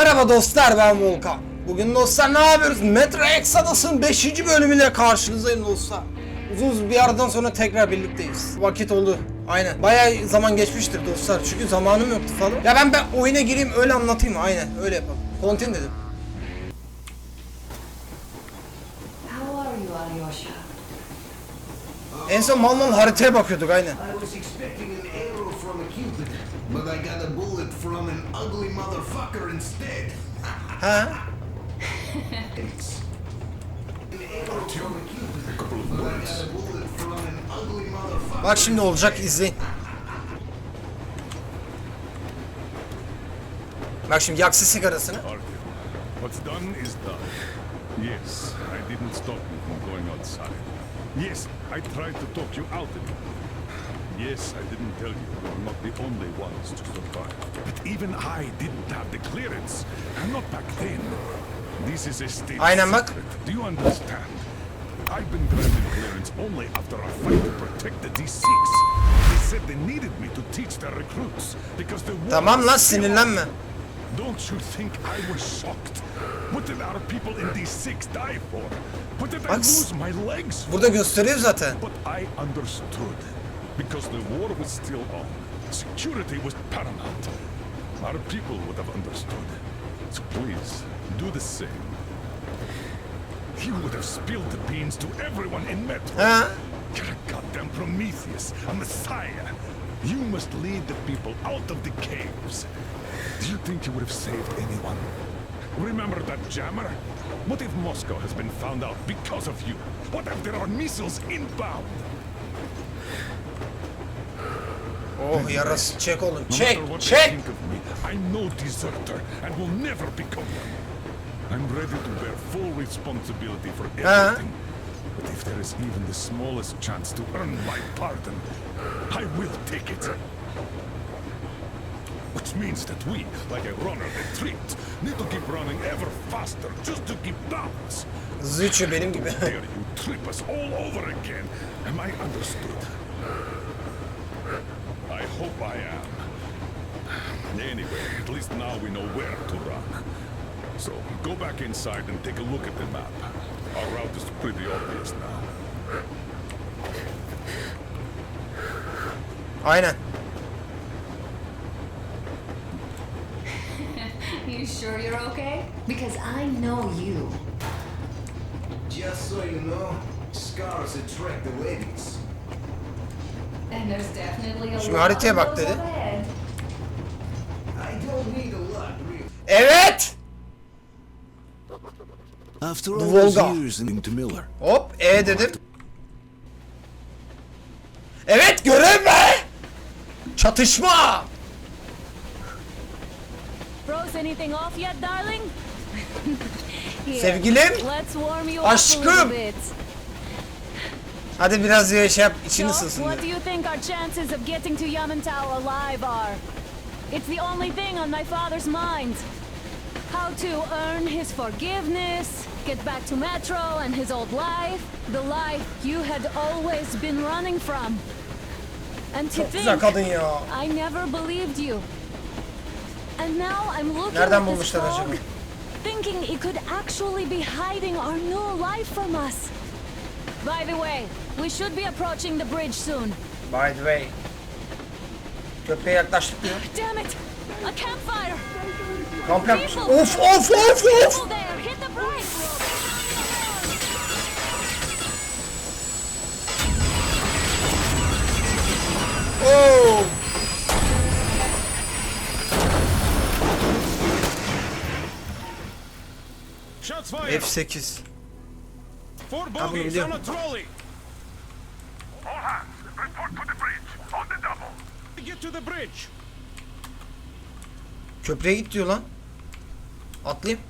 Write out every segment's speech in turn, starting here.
Merhaba dostlar ben Volkan. Bugün dostlar ne yapıyoruz? Metro Exodus'ın 5. bölümüyle karşınızdayım dostlar. Uzun bir aradan sonra tekrar birlikteyiz. Vakit oldu. Aynen. Bayağı zaman geçmiştir dostlar. Çünkü zamanım yoktu falan. Ya ben ben oyuna gireyim öyle anlatayım. Aynen öyle yapalım. Continue dedim. En son mal mal haritaya bakıyorduk aynen. An ugly motherfucker. Bak şimdi olacak izleyin. Bak şimdi yaksın sigarasını. What's done is done. Yes, I didn't stop you from going outside. Yes, I tried to talk you out of it. Yes, I didn't tell you you're not the only ones to survive. But even I didn't have the clearance. Not back then. This is a state Aynen bak. secret. Do you understand? I've been granted clearance only after a fight to protect the D6. They said they needed me to teach their recruits because the war Tamam lan sinirlenme. Don't you think I was shocked? What did our people in these six die for? What did I Bak, lose my legs for? Burada gösteriyor zaten. But I understood. Because the war was still on. Security was paramount. Our people would have understood. So please, do the same. You would have spilled the beans to everyone in Metro. Ha? You're a goddamn Prometheus, a messiah. You must lead the people out of the caves. Do you think you would have saved anyone? Remember that jammer? What if Moscow has been found out because of you? What if there are missiles inbound? Oh yarası çek oğlum. No Çek matter what they çek. think of me, I'm no deserter and will never become one. I'm ready to bear full responsibility for everything. But if there is even the smallest chance to earn my pardon, I will take it. Which means that we, like a runner retreat, need to keep running ever faster just to keep balance. Uçuyor benim gibi. Dare you trip us all over again? Am I understood? Anyway, at least now we know where to run. So, go back inside and take a look at the map. Our route is pretty obvious now. Aynen. You sure you're okay? Because I know you. Just so you know, scars attract the ladies. And there's definitely a lot haritaya of bak those dedi. ahead. I don't need a lot, really. Evet. After all those Volga. years into Miller, Hop E dedim. Evet görev be. Çatışma. Sevgilim. Let's warm you up a Aşkım. Hadi biraz şey yap So, için ısınsın. what do you think our chances of getting to Yamantau alive are? It's the only thing on my father's mind. How to earn his forgiveness, get back to Metro and his old life, the life you had always been running from. And to think. I never believed you. And now I'm looking Nereden at this fog, thinking it could actually be hiding our new life from us. By the way, we should be approaching the bridge soon. By the way. Köprüye yaklaştık diyor. Damn it! A campfire! Kamp yapmış. People! Of of of People of. there! Hit the brakes! Oo. Shots fired! F8. Four bunu bogeys biliyorum. on a trolley! All hands, report to the bridge, on the double! Get to the bridge! Köprüye git diyor lan. Atlayayım.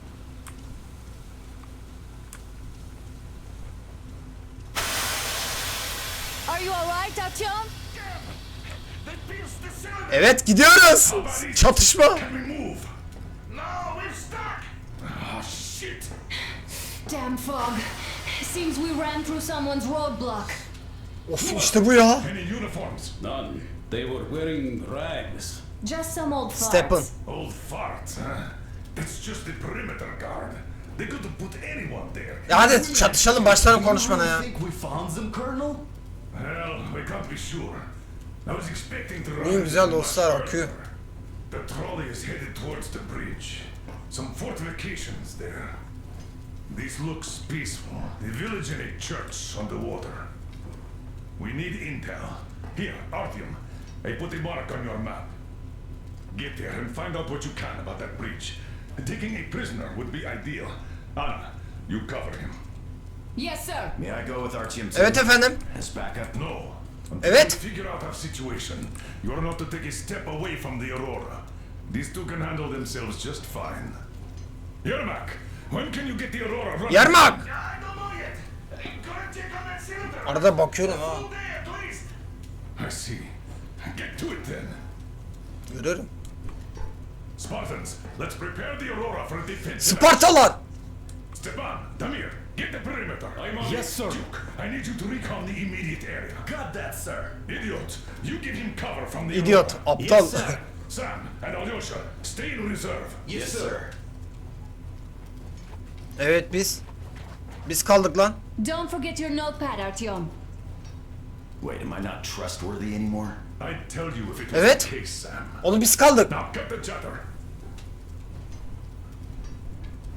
Are you alright, Artyom? They pierced the cylinder! Evet gidiyoruz. Çatışma. Ah, shit! Damn fog. Seems we ran through someone's roadblock. Of işte bu ya. Any uniforms? None. They were wearing rags. Just some old farts. Stepan. Old farts, huh? It's just the perimeter guard. They could have put anyone there. Ya hadi çatışalım başlarım konuşmana ya. think we found them, Colonel? Well, we can't be sure. I was expecting to run into güzel them dostlar akıyor. The trolley is headed towards the bridge. Some fortifications there. This looks peaceful. The village and a church on the water. We need intel. Here, Artyom. I put a mark on your map. Get there and find out what you can about that bridge. Taking a prisoner would be ideal. Anna, you cover him. Yes, sir. May I go with Artyom too? Evet efendim. As backup? No. Evet. figure out our situation, you are not to take a step away from the Aurora. These two can handle themselves just fine. Yermak, when can you get the Aurora running? Yermak! Arada bakıyorum ha. I see. Get to it then. Görüyorum. Spartans, let's prepare the Aurora for defense. Spartalar! Stepan, Damir, get the perimeter. I'm on Yes, sir. Duke, I need you to recon the immediate area. Got that, sir. Idiot, you give him cover from the İdiot, Aurora. aptal. Yes, sir. Sam and Alyosha, stay in reserve. Yes, sir. evet biz. Biz kaldık lan. Don't forget your notepad, Artyom. Wait, am I not trustworthy anymore? Evet. Oğlum biz kaldık.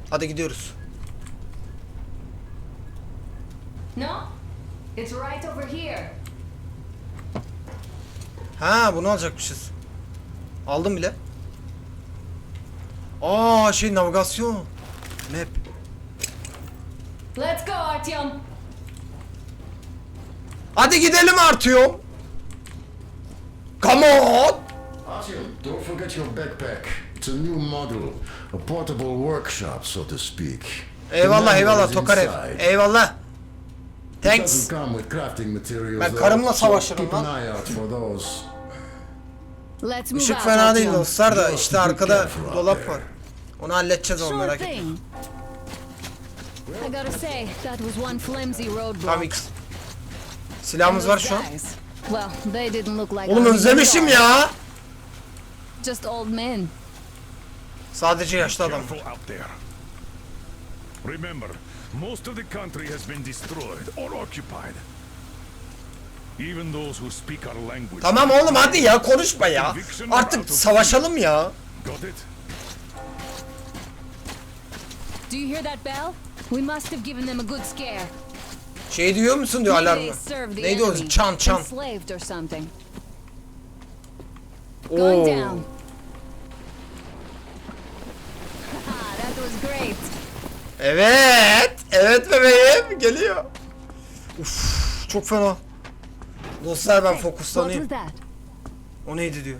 Hadi gidiyoruz. No? It's right over here. Ha bunu alacakmışız. Aldım bile. Aa şey navigasyon. Map. Let's go, Artyom. Hadi gidelim artıyor. Come on. Artyom, don't forget your backpack. It's a new model, a portable workshop, so to speak. Eyvallah eyvallah Tokarev. Eyvallah. It doesn't Thanks. come with crafting materials. Ben karımla savaşırım Keep an lan. eye out for those. Let's move Işık out, fena değil dostlar da işte arkada dolap var. Onu halledeceğiz Sure merak etme. thing. I gotta say, that was one flimsy roadblock. Tamam X. Silahımız var şu an. Well, they didn't look like Oğlum özlemişim ya. Just old men. Sadece yaşlı adam. Remember, most of the country has been destroyed or occupied. Even those who speak our language. Tamam oğlum hadi ya konuşma ya. Artık savaşalım ya. Got it? Do you hear that bell? We must have given them a good scare. Şey diyor musun diyor alarmı. Neydi o? Çan çan. Oo. Evet. Evet bebeğim geliyor. Uf çok fena. Dostlar ben fokuslanayım. O neydi diyor.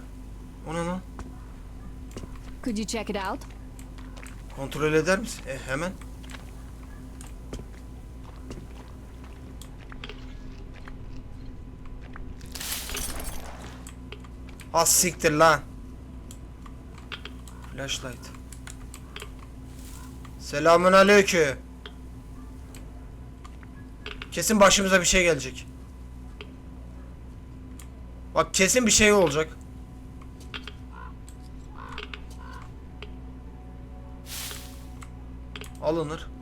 O ne lan? Could you check it out? Kontrol eder misin? E, hemen. Az siktir lan. Flashlight. Selamun aleyküm. Kesin başımıza bir şey gelecek. Bak kesin bir şey olacak. Alınır.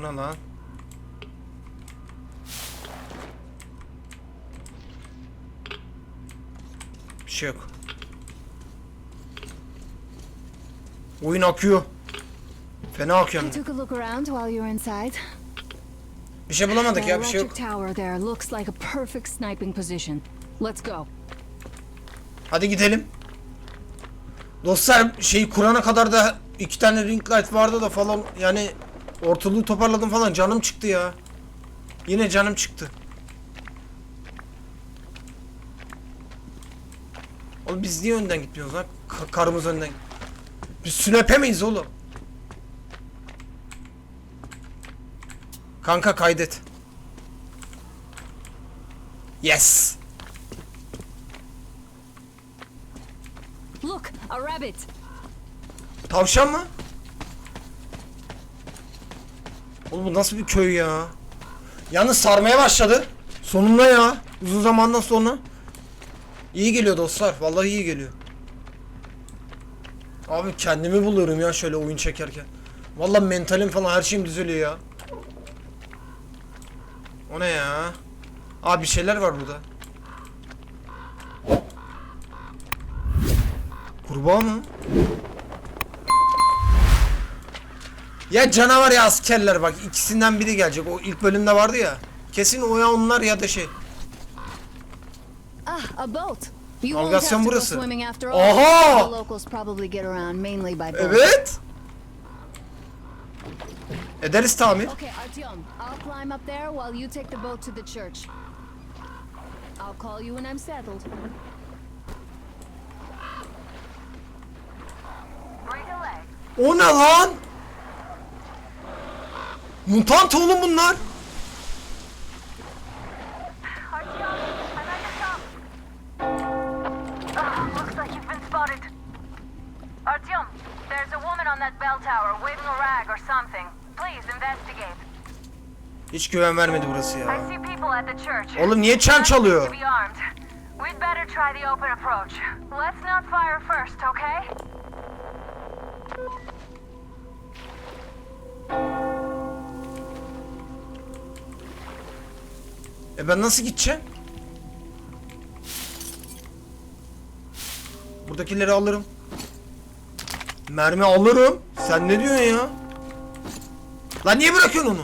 O ne lan? Bir şey yok. Oyun akıyor. Fena akıyor. I hem de. took a look around while you were inside. Bir şey bulamadık ya bir şey yok. tower there looks like a perfect sniping position. Let's go. Hadi gidelim. Dostlar şeyi kurana kadar da iki tane ring light vardı da falan yani ortalığı toparladım falan canım çıktı ya. Yine canım çıktı. Oğlum biz niye önden gitmiyoruz lan? Ka- karımız önden. Biz sünepe miyiz oğlum? Kanka kaydet. Yes. Look, a rabbit. Tavşan mı? Oğlum bu nasıl bir köy ya? Yalnız sarmaya başladı. Sonunda ya. Uzun zamandan sonra. İyi geliyor dostlar. Vallahi iyi geliyor. Abi kendimi buluyorum ya şöyle oyun çekerken. Vallahi mentalim falan her şeyim düzeliyor ya. O ne ya? Abi bir şeyler var burada. Kurbağa mı? Ya canavar ya askerler bak ikisinden biri gelecek. O ilk bölümde vardı ya. Kesin o ya onlar ya da şey. Ah, a boat. Navigasyon have to go burası. swimming after all. Oha! The locals probably get around mainly by boat. Evet. Ederiz tamir. Okay, Artyom, I'll climb up there while you take the boat to the church. I'll call you when I'm settled. O ne lan? Mutant oğlum bunlar. Artyom, there's a woman on that bell tower waving a rag or something. Please investigate. Hiç güven vermedi burası ya. Oğlum niye çan çalıyor? We'd better try the open approach. Let's not fire first, okay? E ben nasıl gideceğim? Buradakileri alırım. Mermi alırım. Sen ne diyorsun ya? Lan niye bırakıyorsun onu?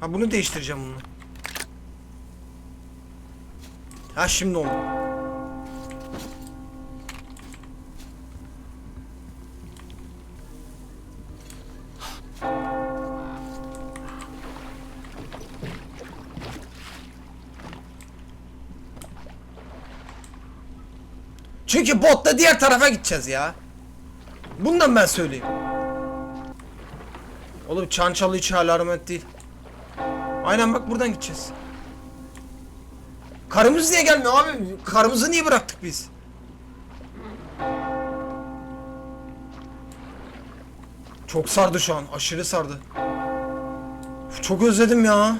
Ha bunu değiştireceğim bunu. Ha şimdi oldu. Çünkü botla diğer tarafa gideceğiz ya. Bundan ben söyleyeyim. Oğlum çan çalı hiç alamet değil. Aynen bak buradan gideceğiz. Karımız niye gelmiyor abi? Karımızı niye bıraktık biz? Çok sardı şu an. Aşırı sardı. Çok özledim ya.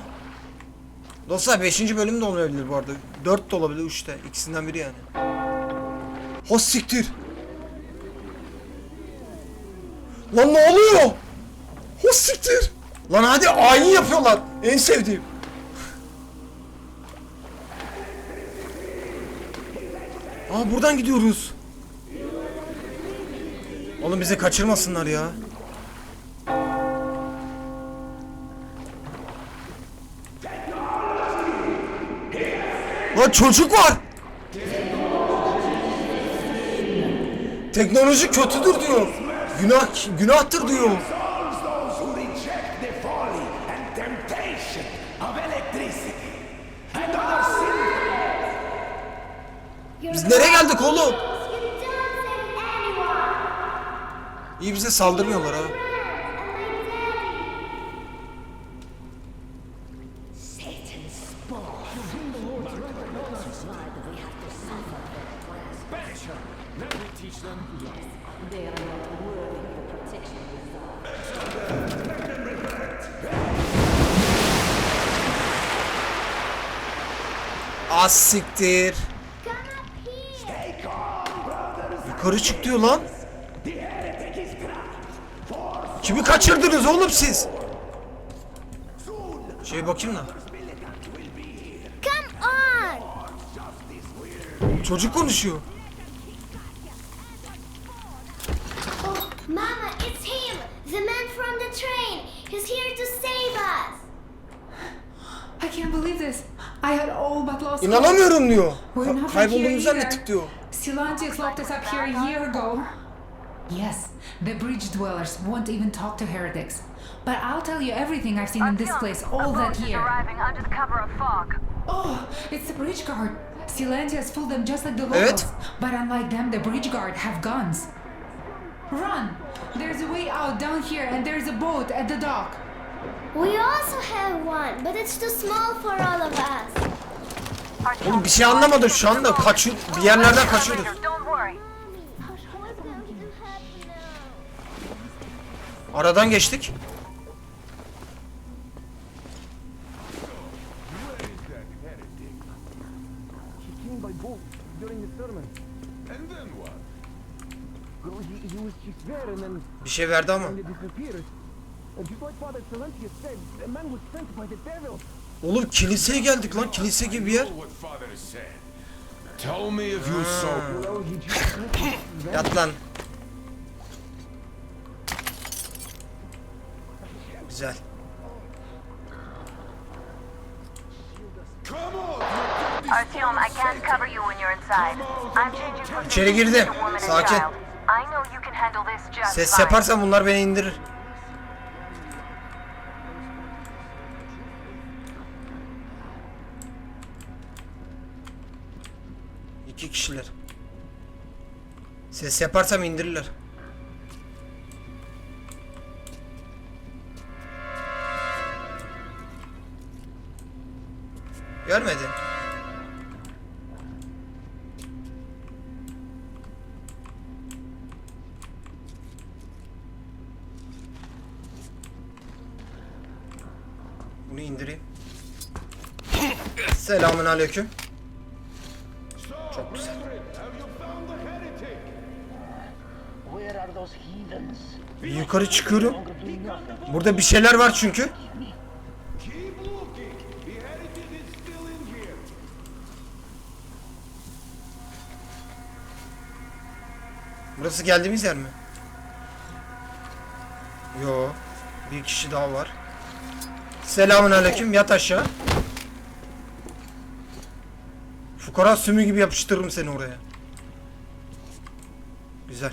Dostlar 5. bölüm de olmayabilir bu arada. 4 de olabilir 3 de. İkisinden biri yani. Ha siktir. Lan ne oluyor? Ha siktir. Lan hadi ayin yapıyorlar. En sevdiğim. Aa buradan gidiyoruz. Oğlum bizi kaçırmasınlar ya. Lan çocuk var. Teknoloji kötüdür diyor. Günah günahtır diyor. Biz nereye geldik oğlum? İyi bize saldırmıyorlar ha. Siktir. Yukarı çık diyor lan. Kimi kaçırdınız oğlum siz? Şey bakayım on! Çocuk konuşuyor. Oh, Mama, it's him! The man from the train! He's here to save us! I can't believe this. I had all but lost hope. İnanamıyorum diyor. We're not from here zannettik either. diyor. Silantis locked us up here a year ago. Yes, the bridge dwellers won't even talk to heretics. But I'll tell you everything I've seen in this place all that that is year. arriving under the cover of fog. Oh, It's the bridge guard. Silantius fooled them just like the Evet. locals. But unlike them, the bridge guard have guns. Run! There's a way out down here and there's a boat at the dock. We also have one, but it's too small for all of us. Oğlum bir şey anlamadım şu anda. Kaçıyor, bir yerlerden worry. Aradan geçtik. Bir şey verdi ama. Oğlum kiliseye geldik lan. Kilise gibi bir yer. Tell me if you saw. Yat lan. Güzel. Come on! Artyom, I can't cover you when you're inside. I'm changing from İçeri girdim. Sakin. Ses fine. yaparsam bunlar beni indirir. Ses yaparsam indirirler. Görmedi. Bunu indireyim. Selamun aleyküm. Yukarı çıkıyorum. Burada bir şeyler var çünkü. Burası geldiğimiz yer mi? Yo. Bir kişi daha var. Selamun aleyküm. Yat aşağı. Fukara sümü gibi yapıştırırım seni oraya. Güzel.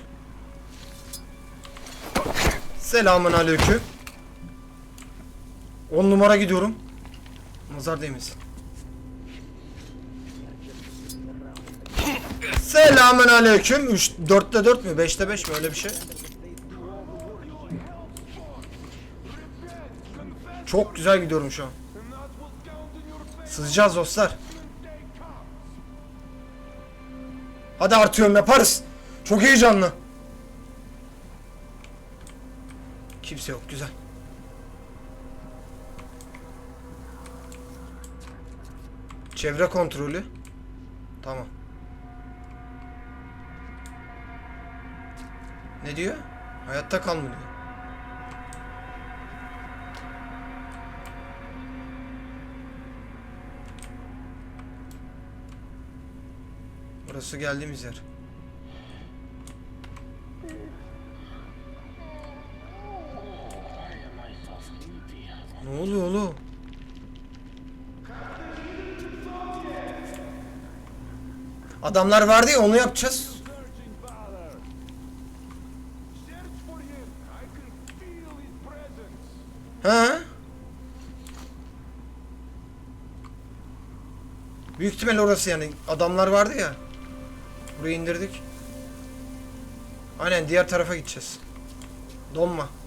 Selamun aleyküm. 10 numara gidiyorum. Nazar değmesin. Selamun aleyküm. 3 4'te 4 mü? 5'te 5 mi? Öyle bir şey. Çok güzel gidiyorum şu an. Sızacağız dostlar. Hadi artıyorum yaparız. Çok heyecanlı. Kimse yok güzel. Çevre kontrolü. Tamam. Ne diyor? Hayatta kalma diyor. Burası geldiğimiz yer. Ne oluyor oğlum? Adamlar vardı ya onu yapacağız. Ha? Büyük ihtimal orası yani. Adamlar vardı ya. Burayı indirdik. Aynen diğer tarafa gideceğiz. Donma.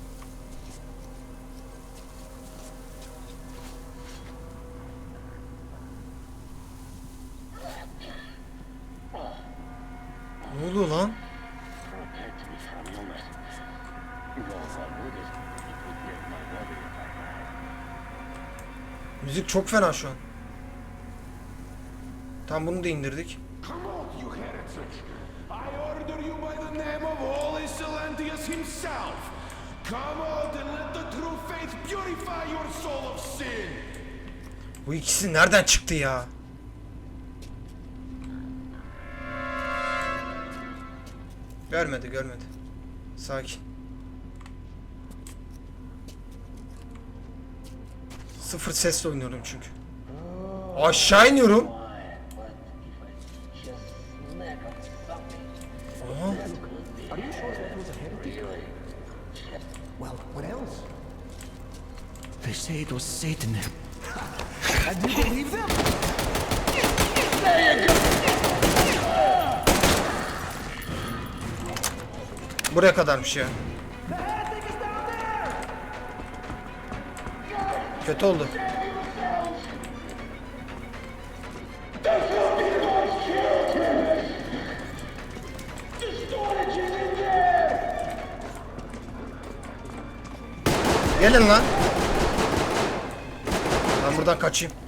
Müzik çok fena şu an. Tam bunu da indirdik. Bu ikisi nereden çıktı ya? Görmedi, görmedi. Sakin. Sıfır sesle oynuyorum çünkü. Aşağı iniyorum. They say it was Satan. And you believe them? Buraya kadarmış ya. Kötü oldu. Gelin lan. Ben buradan kaçayım.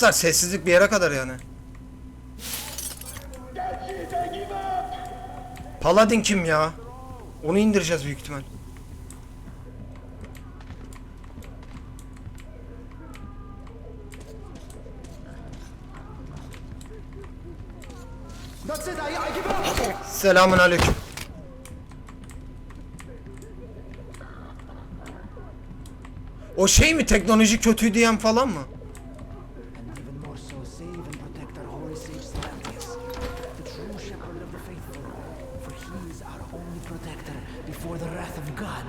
Dostlar sessizlik bir yere kadar yani. Paladin kim ya? Onu indireceğiz büyük ihtimal. Selamun aleyküm. O şey mi teknoloji kötü diyen falan mı? And even more so, save and protect our holy sage Salantius, the true shepherd of the faithful, for he is our only protector before the wrath of God.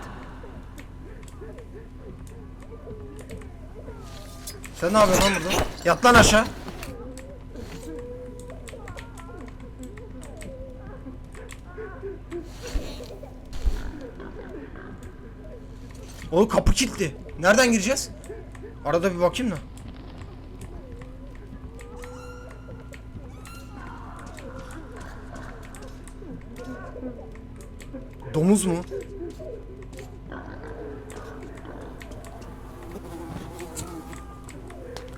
Sen ne yapıyorsun lan burada? Yat lan aşağı. O kapı kilitli. Nereden gireceğiz? Arada bir bakayım da. Domuz mu?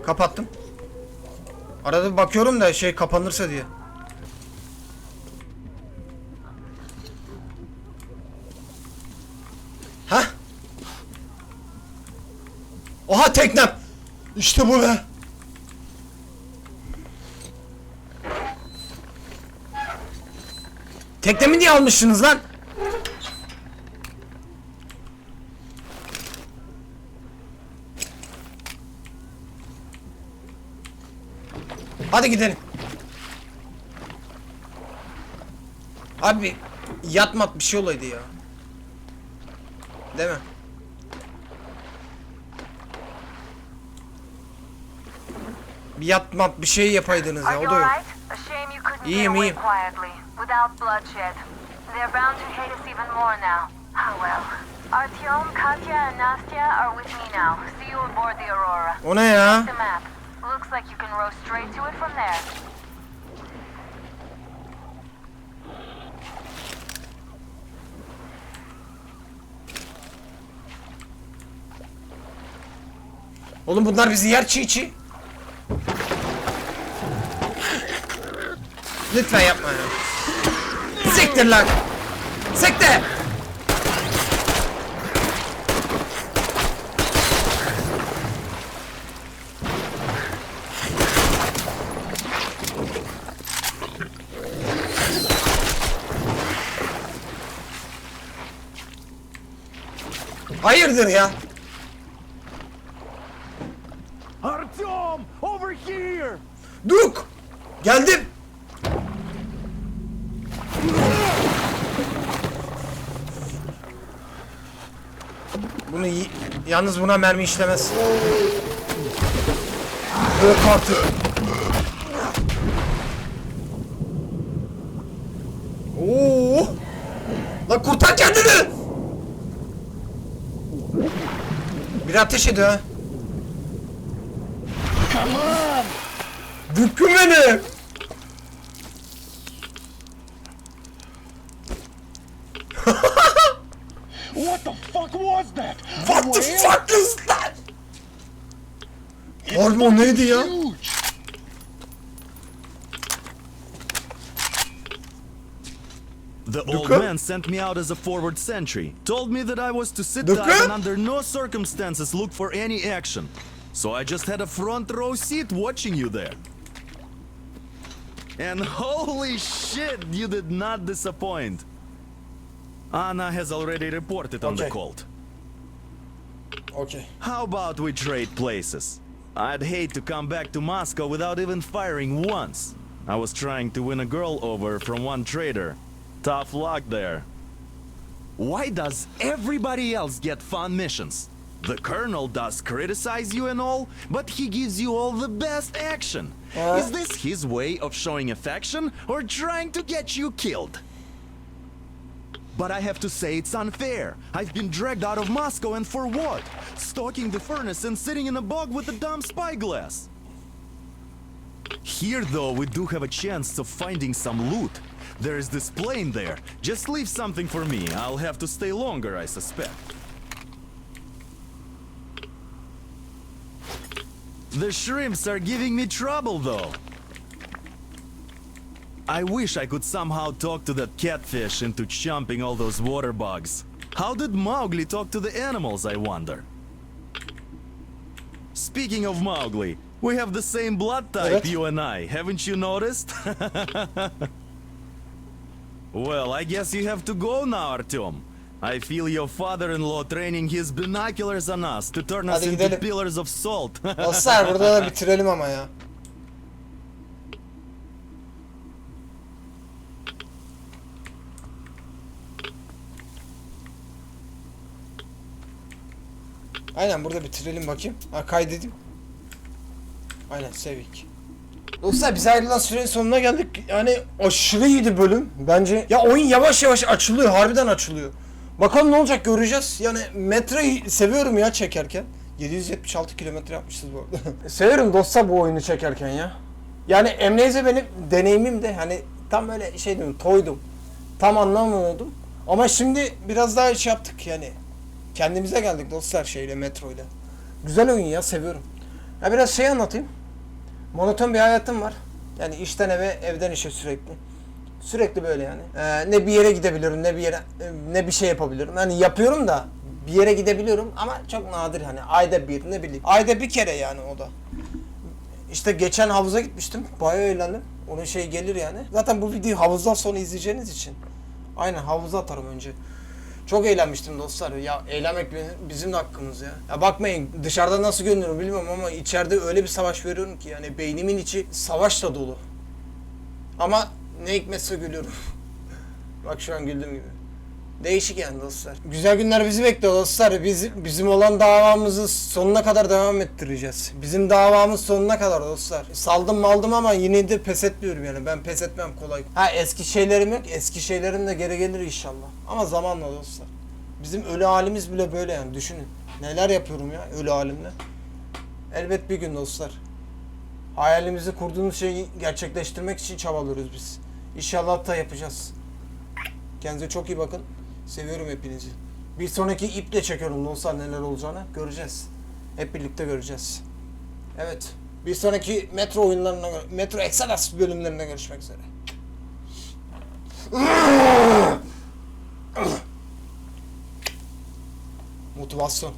Kapattım. Arada bakıyorum da şey kapanırsa diye. Ha? Oha teknem. İşte bu be. Teknemi niye almışsınız lan? Hadi gidelim. Abi yatmat bir şey olaydı ya. Değil mi? Bir yatmat bir şey yapaydınız ya o da yok. İyiyim, iyiyim. Aurora. O ne ya? Like you can row straight to it from there. Oğlum bunlar bizi yer çiğ çiğ. Lütfen yapma ya. Siktir lan. Siktir. Hayırdır ya? Artyom! Over here! Duk! Geldim. Bunu yalnız buna mermi işlemez. Yok artık. Oo! Lan kurtar kendini! Bir ateş ediyor ha. Dükkan beni. What the fuck was that? What the fuck is that? O neydi ya? The old man sent me out as a forward sentry. Told me that I was to sit Duka? tight and under no circumstances look for any action. So I just had a front row seat watching you there. And holy shit, you did not disappoint. Anna has already reported on the cult. Okay. How about we trade places? I'd hate to come back to Moscow without even firing once. I was trying to win a girl over from one trader. Tough luck there. Why does everybody else get fun missions? The Colonel does criticize you and all, but he gives you all the best action. Uh. Is this his way of showing affection or trying to get you killed? But I have to say it's unfair. I've been dragged out of Moscow and for what? Stalking the furnace and sitting in a bog with a dumb spyglass. Here, though, we do have a chance of finding some loot. There is this plane there. Just leave something for me. I'll have to stay longer, I suspect. The shrimps are giving me trouble, though. I wish I could somehow talk to that catfish into chomping all those water bugs. How did Mowgli talk to the animals, I wonder? Speaking of Mowgli, we have the same blood type, Evet. you and I. Haven't you noticed? well, I guess you have to go now, Artyom. I feel your father-in-law training his binoculars on us to turn us Hadi into gidelim. pillars of salt. Dostlar burada da bitirelim ama ya. Aynen burada bitirelim bakayım. Ha kaydedeyim. Aynen sevik. Dostlar biz ayrılan sürenin sonuna geldik. Yani aşırı iyiydi bölüm. Bence ya oyun yavaş yavaş açılıyor. Harbiden açılıyor. Bakalım ne olacak göreceğiz. Yani metreyi seviyorum ya çekerken. 776 kilometre yapmışız bu arada. seviyorum dostlar bu oyunu çekerken ya. Yani Emneze benim deneyimim de hani tam öyle şey diyorum toydum. Tam anlamıyordum. Ama şimdi biraz daha şey yaptık yani. Kendimize geldik dostlar şeyle metroyla. Güzel oyun ya seviyorum. Ya biraz şey anlatayım. Monoton bir hayatım var. Yani işten eve, evden işe sürekli. Sürekli böyle yani. Ee, ne bir yere gidebilirim, ne bir yere ne bir şey yapabilirim. Yani yapıyorum da bir yere gidebiliyorum ama çok nadir hani ayda bir ne bileyim. Ayda bir kere yani o da. İşte geçen havuza gitmiştim. Bayağı eğlendim. Onun şey gelir yani. Zaten bu videoyu havuzdan sonra izleyeceğiniz için. Aynen havuza atarım önce. Çok eğlenmiştim dostlar. Ya eğlenmek bi- bizim de hakkımız ya. Ya bakmayın dışarıda nasıl görünüyor bilmiyorum ama içeride öyle bir savaş veriyorum ki yani beynimin içi savaşla dolu. Ama ne hikmetse gülüyorum. Bak şu an güldüğüm gibi. Değişik yani dostlar. Güzel günler bizi bekliyor dostlar. Biz, bizim olan davamızı sonuna kadar devam ettireceğiz. Bizim davamız sonuna kadar dostlar. Saldım maldım ama yine de pes etmiyorum yani. Ben pes etmem kolay. Ha eski şeylerim yok. Eski şeylerim de geri gelir inşallah. Ama zamanla dostlar. Bizim ölü halimiz bile böyle yani düşünün. Neler yapıyorum ya ölü halimle. Elbet bir gün dostlar. Hayalimizi kurduğumuz şeyi gerçekleştirmek için çabalıyoruz biz. İnşallah da yapacağız. Kendinize çok iyi bakın. Seviyorum hepinizi. Bir sonraki iple çekiyorum dostlar neler olacağını göreceğiz. Hep birlikte göreceğiz. Evet. Bir sonraki metro oyunlarına, metro Exodus bölümlerinde görüşmek üzere. Motivasyon.